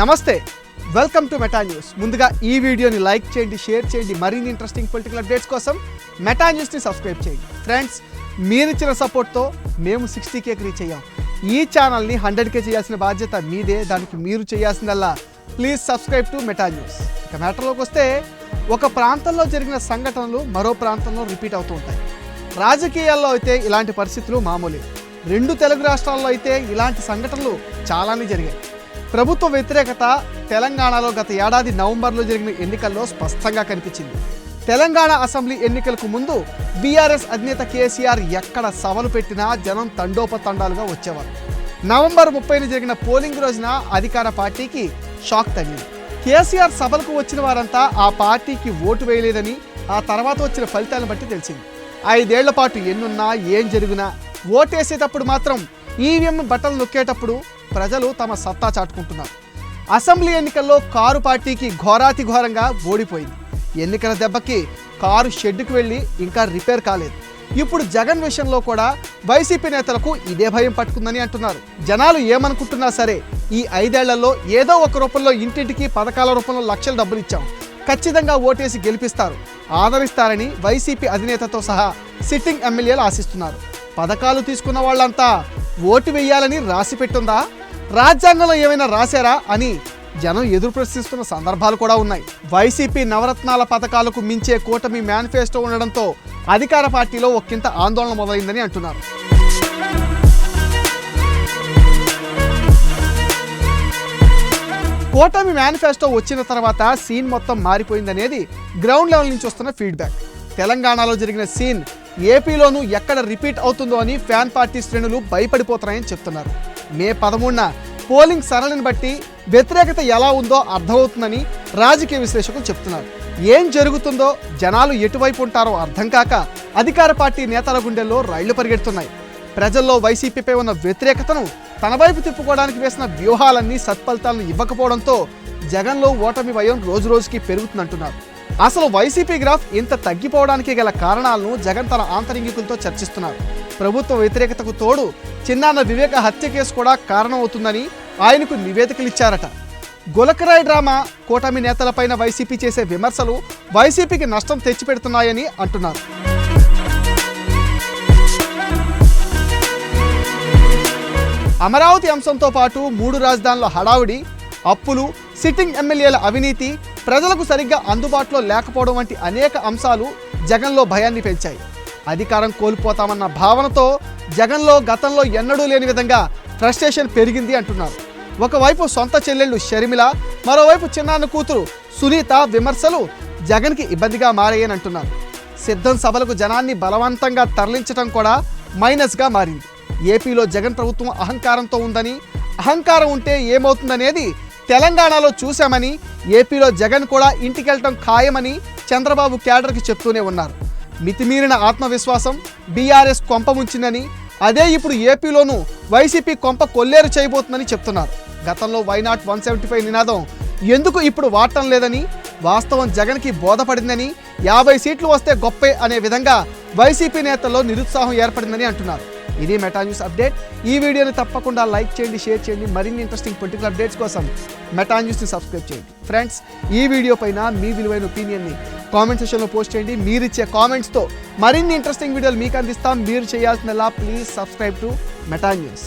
నమస్తే. Welcome to Meta news ముందుగా ఈ వీడియోని లైక్ చేయండి షేర్ చేయండి. మరిన్ని ఇంట్రెస్టింగ్ పొలిటికల్ అప్డేట్స్ కోసం మెటా న్యూస్ని సబ్స్క్రైబ్ చేయండి. ఫ్రెండ్స్ మీరిచ్చిన సపోర్ట్తో మేము సిక్స్టీ కేకి రీచ్ అయ్యాం. ఈ ఛానల్ని హండ్రెడ్కే చేయాల్సిన బాధ్యత మీదే దానికి మీరు చేయాల్సిందల్లా please subscribe to Meta News ఇక మ్యాటర్లోకి వస్తే ఒక ప్రాంతంలో జరిగిన సంఘటనలు మరో ప్రాంతంలో రిపీట్ అవుతూ ఉంటాయి. రాజకీయాల్లో అయితే ఇలాంటి పరిస్థితులు మామూలే. రెండు తెలుగు రాష్ట్రాల్లో అయితే ఇలాంటి సంఘటనలు చాలానే జరిగాయి. ప్రభుత్వ వ్యతిరేకత తెలంగాణలో గత ఏడాది నవంబర్లో జరిగిన ఎన్నికల్లో స్పష్టంగా కనిపించింది. తెలంగాణ అసెంబ్లీ ఎన్నికలకు ముందు బీఆర్ఎస్ అధినేత కేసీఆర్ ఎక్కడ సభలు పెట్టినా జనం తండోపతండాలుగా వచ్చేవారు. నవంబర్ ముప్పైన జరిగిన పోలింగ్ రోజున అధికార పార్టీకి షాక్ తగిలింది. కేసీఆర్ సభలకు వచ్చిన వారంతా ఆ పార్టీకి ఓటు వేయలేదని ఆ తర్వాత వచ్చిన ఫలితాలను బట్టి తెలిసింది. ఐదేళ్ళ పాటు ఎన్నున్నా ఏం జరిగినా ఓటేసేటప్పుడు మాత్రం ఈవీఎం బట్టలు నొక్కేటప్పుడు ప్రజలు తమ సత్తా చాటుకుంటున్నారు. అసెంబ్లీ ఎన్నికల్లో కారు పార్టీకి ఘోరాతి ఘోరంగా ఓడిపోయింది. ఎన్నికల దెబ్బకి కారు షెడ్డుకు వెళ్ళి ఇంకా రిపేర్ కాలేదు. ఇప్పుడు జగన్ విషయంలో కూడా వైసీపీ నేతలకు ఇదే భయం పట్టుకుందని అంటున్నారు. జనాలు ఏమనుకుంటున్నా సరే ఈ ఐదేళ్ళలో ఏదో ఒక రూపంలో ఇంటింటికి పథకాల రూపంలో లక్షల డబ్బులు ఇచ్చాం. ఖచ్చితంగా ఓటేసి గెలిపిస్తారు. ఆదరిస్తారని వైసీపీ అధినేతతో సహా సిట్టింగ్ ఎమ్మెల్యేలు ఆశిస్తున్నారు. పథకాలు తీసుకున్న వాళ్ళంతా ఓటు వేయాలని రాసి పెట్టుందా? రాజ్యాంగంలో ఏమైనా రాశారా అని జనం ఎదురు ప్రశ్నిస్తున్న సందర్భాలు కూడా ఉన్నాయి. వైసీపీ నవరత్నాల పథకాలకు మించే కూటమి మేనిఫెస్టో ఉండడంతో అధికార పార్టీలో ఒకంత ఆందోళన మొదలైందని అంటున్నారు. కూటమి మేనిఫెస్టో వచ్చిన తర్వాత సీన్ మొత్తం మారిపోయిందనేది గ్రౌండ్ లెవెల్ నుంచి వస్తున్న ఫీడ్బ్యాక్. తెలంగాణలో జరిగిన సీన్ ఏపీలోనూ ఎక్కడ రిపీట్ అవుతుందో అని ఫ్యాన్ పార్టీ శ్రేణులు భయపడిపోతున్నాయని చెప్తున్నారు. మే పదమూడున పోలింగ్ సరళిని బట్టి వ్యతిరేకత ఎలా ఉందో అర్థమవుతుందని రాజకీయ విశ్లేషకులు చెప్తున్నారు. ఏం జరుగుతుందో జనాలు ఎటువైపు ఉంటారో అర్థం కాక అధికార పార్టీ నేతల గుండెల్లో రైళ్ళు పరిగెడుతున్నాయి. ప్రజల్లో వైసీపీపై ఉన్న వ్యతిరేకతను తన వైపు తిప్పుకోవడానికి వేసిన వ్యూహాలన్నీ సత్ఫలితాలను ఇవ్వకపోవడంతో జగన్లో ఓటమి భయం రోజు రోజుకి పెరుగుతుందంటున్నారు. అసలు వైసీపీ గ్రాఫ్ ఇంత తగ్గిపోవడానికి గల కారణాలను జగన్ తన ఆంతరింగికులతో చర్చిస్తున్నారు. ప్రభుత్వ వ్యతిరేకతకు తోడు చిన్నాన్న వివేక హత్య కేసు కూడా కారణమవుతుందని ఆయనకు నివేదికలు ఇచ్చారట గులకరాయ్ డ్రామా కూటమి నేతలపైన వైసీపీ చేసే విమర్శలు వైసీపీకి నష్టం తెచ్చిపెడుతున్నాయని అంటున్నారు. అమరావతి అంశంతో పాటు మూడు రాజధానుల హడావుడి అప్పులు సిట్టింగ్ ఎమ్మెల్యేల అవినీతి ప్రజలకు సరిగ్గా అందుబాటులో లేకపోవడం వంటి అనేక అంశాలు జగన్లో భయాన్ని పెంచాయి. అధికారం కోల్పోతామన్న భావనతో జగన్లో గతంలో ఎన్నడూ లేని విధంగా ఫ్రస్ట్రేషన్ పెరిగింది అంటున్నారు. ఒకవైపు సొంత చెల్లెళ్ళు షర్మిల మరోవైపు చిన్నాన్న కూతురు సునీత విమర్శలు జగన్కి ఇబ్బందిగా మారాయని అంటున్నారు. సిద్ధం సభలకు జనాన్ని బలవంతంగా తరలించడం కూడా మైనస్గా మారింది. ఏపీలో జగన్ ప్రభుత్వం అహంకారంతో ఉందని అహంకారం ఉంటే ఏమవుతుందనేది తెలంగాణలో చూశామని ఏపీలో జగన్ కూడా ఇంటికెళ్ళటం ఖాయమని చంద్రబాబు క్యాడర్కి చెప్తూనే ఉన్నారు. మితిమీరిన ఆత్మవిశ్వాసం బీఆర్ఎస్ కొంపముంచిందని అదే ఇప్పుడు ఏపీలోనూ వైసీపీ కొంప కొల్లేరు చేయబోతుందని చెప్తున్నారు. గతంలో వైనాట్ వన్ సెవెంటీ ఫైవ్ నినాదం ఎందుకు ఇప్పుడు వాడటం లేదని వాస్తవం జగన్కి బోధపడిందని యాభై సీట్లు వస్తే గొప్పే అనే విధంగా వైసీపీ నేతల్లో నిరుత్సాహం ఏర్పడిందని అంటున్నారు. ఇది మెటా న్యూస్ అప్డేట్ ఈ వీడియోని తప్పకుండా లైక్ చేయండి షేర్ చేయండి. మరిన్ని ఇంట్రెస్టింగ్ పొలిటికల్ అప్డేట్స్ కోసం మెటా న్యూస్ని సబ్స్క్రైబ్ చేయండి. ఫ్రెండ్స్ ఈ వీడియో పైన మీ విలువైన ఒపీనియన్ని కామెంట్ సెషన్లో పోస్ట్ చేయండి. మీరు ఇచ్చే కామెంట్స్తో మరిన్ని ఇంట్రెస్టింగ్ వీడియోలు మీకు అందిస్తాం. మీరు చేయాల్సిందలా please subscribe to Meta News